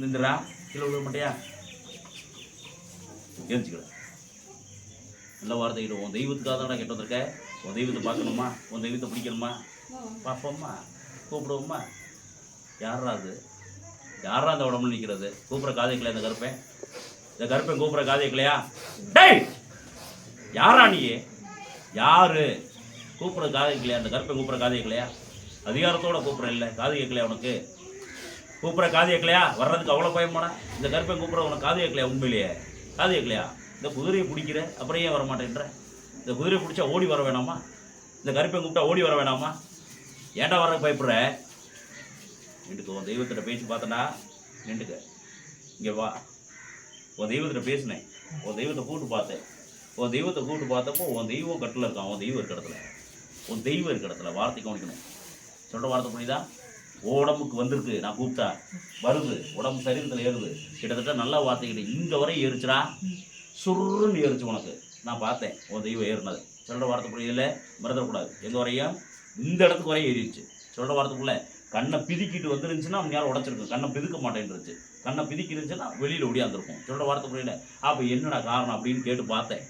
நின்றுடா கீழே விழுக மாட்டியா? எழுச்சிக்கல நல்ல வார்த்தைகிட்ட உன் தெய்வத்துக்காக தான் கெட்டு வந்திருக்க. உன் தெய்வத்தை பார்க்கணுமா? உன் தெய்வத்தை பிடிக்கணுமா? பார்ப்போம்மா. கூப்பிடுவோம்மா. யாரா அது? யாரா அந்த உடம்புல நிற்கிறது கூப்பிட்ற காதைக்கலையா இந்த கருப்பேன்? இந்த கருப்பேன் கூப்பிட்ற காதைக்கலையா டேய்! யாரா நீ யாரு? கூப்பிட்ற காதைக்கலையா அந்த கருப்பேன் கூப்பிட்ற காதைக்கலையா அதிகாரத்தோட கூப்பிட்ற இல்லை. காது கேட்கலையா உனக்கு? கூப்பிட்ற காது கேட்கலையா? வர்றதுக்கு அவ்வளோ பயமாடா இந்த கருப்பை கூப்பிட்ற உனக்கு காது கேட்கலையா உண்மையிலேயே? காது கேட்கலையா? இந்த குதிரையை பிடிக்கிற அப்புறம் ஏன் வர மாட்டேன்ற இந்த குதிரையை பிடிச்சா ஓடி வர வேணாமா? இந்த கருப்பை கூப்பிட்டா ஓடி வர வேணாமா? ஏன்டா வர பயப்படுற? நின்றுக்கு உன் தெய்வத்திட்ட பேசி பார்த்தனா நின்றுக்க. இங்கே வா. உன் தெய்வத்திட்ட பேசினேன். உன் தெய்வத்தை கூப்பிட்டு பார்த்தேன். உன் தெய்வத்தை கூப்பிட்டு பார்த்தப்போ உன் தெய்வம் கட்டில் இருக்கான். உன் தெய்வம் இருக்க இடத்துல. உன் தெய்வம் இருக்க இடத்துல. வார்த்தை கவனிக்கணும். சொல்கிற வார்த்தை புரியுதா? உடம்புக்கு வந்திருக்கு. நான் கூப்பிட்டா வருது உடம்பு சரீரத்தில் ஏறுது. கிட்டத்தட்ட நல்லா வார்த்தைகிட்ட இங்கே வரை ஏறிச்சுடா. சுருன்னு ஏறிச்சு உனக்கு. நான் பார்த்தேன் உன் தெய்வம் ஏறினது. சொல்கிற வார்த்தை புரியல மறந்துடக்கூடாது. எங்கே வரையும்? இந்த இடத்துக்கு வரையும் ஏறிடுச்சு. சொல்கிற வார்த்தைக்குள்ள கண்ணை பிதுக்கிட்டு வந்துருந்துச்சுன்னா அவனால உடச்சிருக்கும். கண்ணை பிதுக்க மாட்டேன்ருச்சு. கண்ணை பிதிக்கிருந்துச்சுன்னா வெளியில் ஒடியாந்துருக்கும் சொல்கிற வார்த்தை புரியல. அப்போ என்னடா காரணம் அப்படின்னு கேட்டு பார்த்தேன்.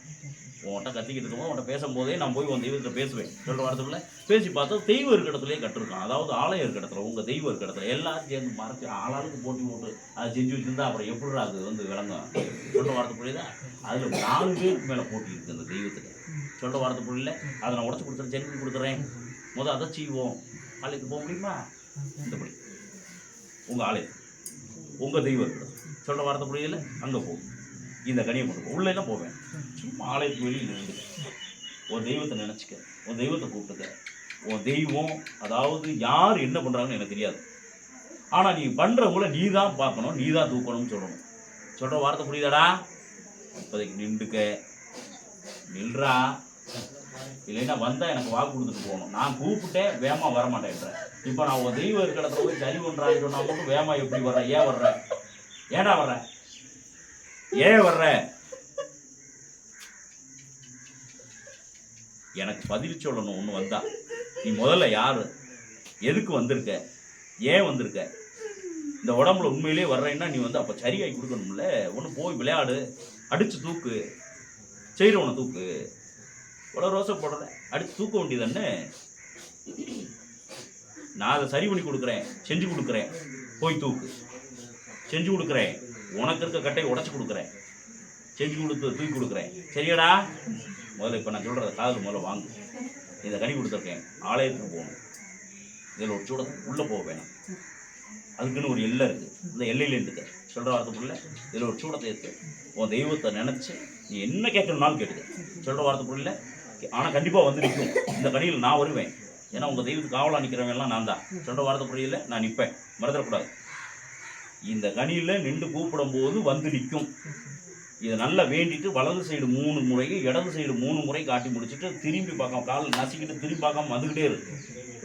உன்கிட்ட கத்திக்கிட்டு இருக்கும்போது உன்கிட்ட பேசும்போதே நான் போய் உன் தெய்வத்தை பேசுவேன். சொல்கிற வார்த்தைக்குள்ள பேசி பார்த்தா தெய்வம் இருக்க இடத்துலயே கட்டிருக்கான். அதாவது ஆலயம் இருக்க இடத்துல உங்கள் தெய்வம் இருக்க இடத்துல. எல்லாரும் சேர்ந்து மறைச்சு ஆளாளுக்கு போட்டி போட்டு அதை செஞ்சு வச்சிருந்தா அப்புறம் எப்படி அது வந்து விளங்கும்? சொல்கிற வார்த்தை புரியுதா அதில் நாலு பேருக்கு மேலே போட்டி இருக்குது அந்த தெய்வத்துக்கு சொல்கிற வார்த்தை புரியல? அதை நான் உடச்சி கொடுத்துறேன் செஞ்சு கொடுத்துறேன். முதல் அதை செய்வோம். ஆலயத்துக்கு போக முடியுமா? இந்தபடி உங்கள் ஆலயம். உங்கள் தெய்வம் இருக்கிறது சொல்கிற வார்த்தை புரியல? அங்கே போகும். இந்த கனியை போட்டு உள்ளே எல்லாம் போவேன். சும்மா ஆலயத்துக்கு வெளியில் நின்றுக்க உன் தெய்வத்தை நினச்சிக்க. உன் தெய்வத்தை கூப்பிட்டுக்க. உன் தெய்வம் அதாவது யார் என்ன பண்ணுறாங்கன்னு எனக்கு தெரியாது. ஆனால் நீ பண்ணுறவங்கள நீ தான் பார்க்கணும் நீ தான் தூக்கணும்னு சொல்லணும். சொல்கிற வார்த்தை புரியுதாடா? இப்போதைக்கு நின்றுக்க. நில்றா. இல்லைன்னா வந்தால் எனக்கு வாக்கு கொடுத்துட்டு போகணும். நான் கூப்பிட்டேன் வேமா வர இப்போ நான் உன் தெய்வம் இருக்கிற இடத்துல போய் சரி பண்ணுறான்னு சொன்னால் மட்டும் வேமா எப்படி வர்ற? ஏன் வர்ற? ஏன்டா வர்ற? ஏன் வர்ற? எனக்கு பதில் சொல்லணும் ஒன்று வந்தா. நீ முதல்ல யாரு? எதுக்கு வந்திருக்க? ஏன் வந்திருக்க? இந்த உடம்புல உண்மையிலேயே வர்றேன்னா நீ வந்து அப்போ சரியாகி கொடுக்கணும்ல? ஒன்று போய் விளையாடு அடிச்சு தூக்கு செய்கிறவனை தூக்கு. இவ்வளோ ரோசை போடுற அடிச்சு தூக்க வேண்டியதுன்னு நான் அதை சரி பண்ணி கொடுக்குறேன் செஞ்சு கொடுக்குறேன். போய் தூக்கு. செஞ்சு கொடுக்குறேன். உனக்கு இருக்க கட்டையை உடச்சி கொடுக்குறேன். செஞ்சு கொடுத்து தூக்கி கொடுக்குறேன். சரியாடா? முதல்ல இப்போ நான் சொல்கிறத காதல் முதல்ல வாங்கு. இந்த கனி கொடுத்துருக்கேன். ஆலயத்துக்கு போகணும். இதில் ஒரு சூட உள்ளே போக வேணாம். அதுக்குன்னு ஒரு எல்லை இருக்குது இந்த எல்லையில் இருந்துக்க சொல்கிற வார்த்தைக்குள்ள இதில் ஒரு சூடத்தை எடுத்து உன் தெய்வத்தை நினச்சி நீ என்ன கேட்கணும்னாலும் கேட்டுக்க. சொல்கிற வார்த்தைக்குள்ள ஆனால் கண்டிப்பாக வந்து நிற்கும் இந்த கனியில் நான் வருவேன். ஏன்னா உங்கள் தெய்வத்துக்கு காவலாக நிற்கிறவங்கலாம் நான் தான் சொல்கிற வார்த்தை புரியல? நான் நிற்பேன் மறந்துடக்கூடாது. இந்த கனியில் நின்று கூப்பிடும்போது வந்து நிற்கும். இதை நல்லா வேண்டிட்டு வலது சைடு மூணு முறையும் இடது சைடு மூணு முறை காட்டி முடிச்சுட்டு திரும்பி பார்க்காம கால் நசிக்கிட்டு திரும்பி பார்க்காம வந்துக்கிட்டே இருக்கு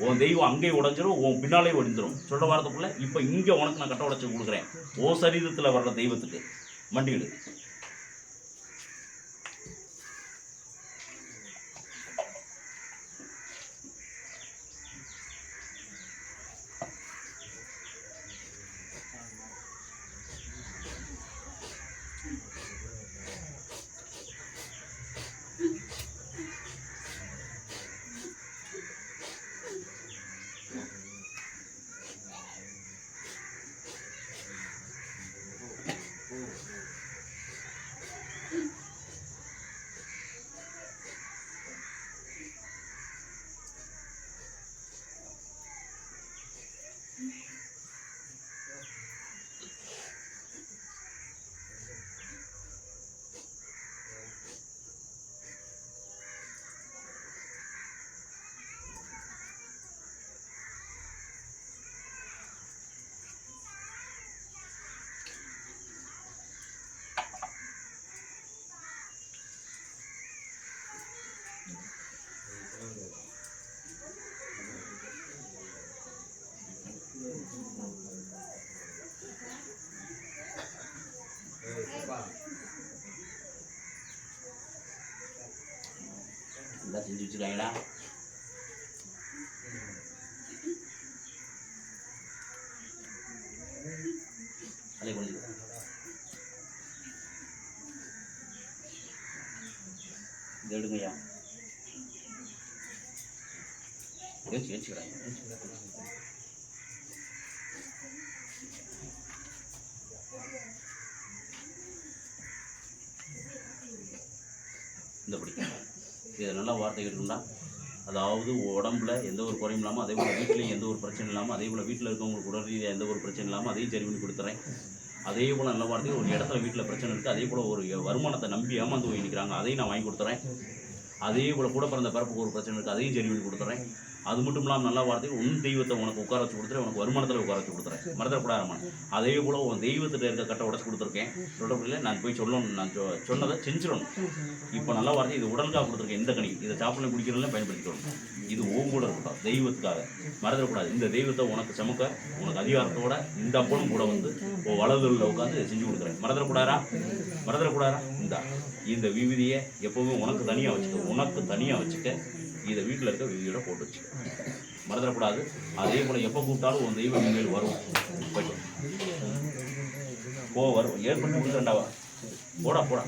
உன் தெய்வம் அங்கேயே உடஞ்சிரும் உன் பின்னாலே ஒடிஞ்சிரும் சொல்ற வாரத்துக்குள்ள இப்போ இங்கே உனக்கு நான் கட்ட உடச்சி கொடுக்குறேன். ஓ சரீரத்தில் வர்ற தெய்வத்துக்கு. மண்டிடு எல்லாம் செஞ்சு வச்சுருக்காங்களா அதே கொஞ்சம் இது எடுங்கய்யா ஏச்சு ஏச்சுக்கிறாங்க இந்த பிடிக்கும் நல்ல வார்த்தை கேட்டுருந்தா. அதாவது உடம்புல எந்த ஒரு குறையும் இல்லாமல் அதே போல் வீட்லேயும் எந்த ஒரு பிரச்சனை இல்லாமல் அதே போல் வீட்டில் இருக்கவங்களுக்கு உடல் ரீதியாக எந்த ஒரு பிரச்சனை இல்லாமல் அதையும் சரி பண்ணி கொடுத்துறேன். அதே போல் நல்ல வார்த்தை ஒரு இடத்துல வீட்டில் பிரச்சனை இருக்குது அதே போல் ஒரு வருமானத்தை நம்பி ஏமாந்து போய் நிற்கிறாங்க அதையும் நான் வாங்கி கொடுத்துறேன். அதே போல் கூட பிறந்த பிறப்புக்கு ஒரு பிரச்சனை இருக்குது அதையும் சரி பண்ணி கொடுத்துறேன். அது மட்டும் இல்லாமல் நல்ல வார்த்தை உன் தெய்வத்தை உனக்கு உட்கார வச்சு கொடுத்துறேன் உனக்கு வருமானத்தில் உட்கார வச்சு கொடுத்துறேன். மறந்துடக்கூடாது அதே போல் உன் தெய்வத்திட்ட இருக்க கட்டை உடச்சு கொடுத்துருக்கேன். சொல்கிறப்படில நான் போய் சொல்லணும் நான் சொ- சொன்னதை செஞ்சிடணும். இப்போ நல்ல வார்த்தை இது உடலுக்காக கொடுத்துருக்கேன் இந்த கனி? இதை சாப்பிட குடிக்கிறதுலாம் பயன்படுத்திக்கணும் இது ஓங்கூட இருக்கட்டும் தெய்வத்துக்காக. மறந்துடக்கூடாது இந்த தெய்வத்தை உனக்கு சமக்க உனக்கு அதிகாரத்தோட இந்த அப்பனும் கூட வந்து உன் வலதுல உட்காந்து இதை செஞ்சு கொடுக்குறேன். மறந்துடக்கூடாரா மறந்துடக்கூடாரா இந்த. இந்த விவிதியை எப்போவுமே உனக்கு தனியாக வச்சுக்க உனக்கு தனியாக வச்சுக்க இதை வீட்டில் இருக்க விதியோட போட்டு வச்சு மறந்துடக்கூடாது. அதே போல் எப்போ கூப்பிட்டாலும் ஒரு தெய்வம் இனிமேல் வரும். போயிட்டு போ வரும். ஏற்பட்டு கொடுத்துருண்டாவா போடா போடா.